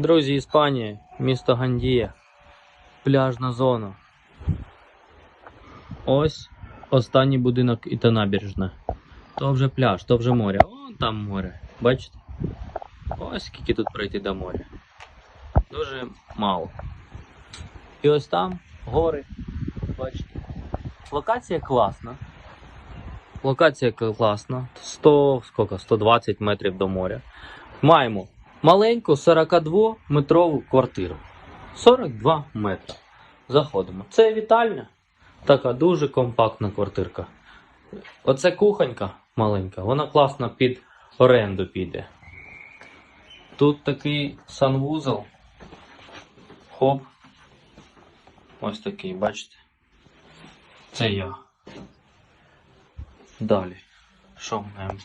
Друзі, Іспанія, місто Гандія, пляжна зона. Ось останній будинок і та набережна. То вже пляж, то вже море. Вон там море. Бачите? Ось скільки тут пройти до моря. Дуже мало. І ось там гори. Бачите. Локація класна. Локація класна. 100, скільки? 120 метрів до моря. Маємо маленьку 42 метрову квартиру. 42 метри. Заходимо. Це вітальня. Така дуже компактна квартирка. Оце кухонька маленька, вона класно під оренду піде. Тут такий санвузол. Хоп. Ось такий, бачите? Це я. Далі. Що маємо?